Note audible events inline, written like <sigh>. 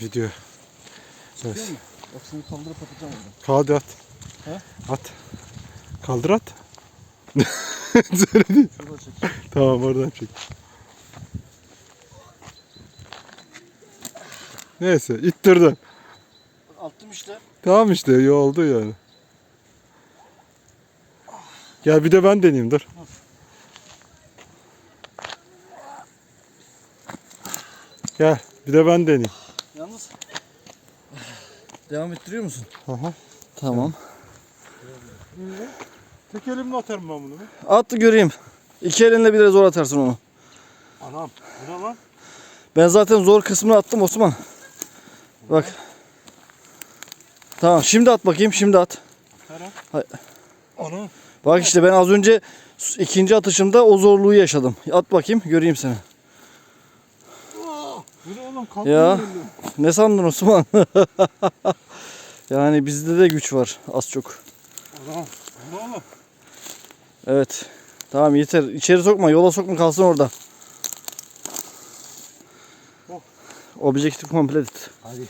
Video. Evet. Değil mi? Bak seni kaldırıp atacağım oradan. Kaldır at. He? At. Kaldır at. <laughs> Söyledi. Şurada çek. Tamam oradan çek. Neyse ittirdin. Attım işte. Tamam işte iyi oldu yani. Gel bir de ben deneyeyim dur. Gel bir de ben deneyeyim. Devam ettiriyor musun? Aha. Tamam. Tek elimle atarım ben bunu. At da göreyim. İki elinle bir de zor atarsın onu. Anam bu ne lan? Ben zaten zor kısmını attım Osman. Bak. Tamam şimdi at bakayım şimdi at. Serap. Hay- Ana. Bak işte ben az önce ikinci atışımda o zorluğu yaşadım. At bakayım göreyim seni. Ne oğlum? Kalk Ya. Ne sandın Osman? <laughs> yani bizde de güç var az çok. Bu ne oğlum? Evet. Tamam yeter. İçeri sokma. Yola sokma kalsın orada. Oh. Objektif komplet. Hadi.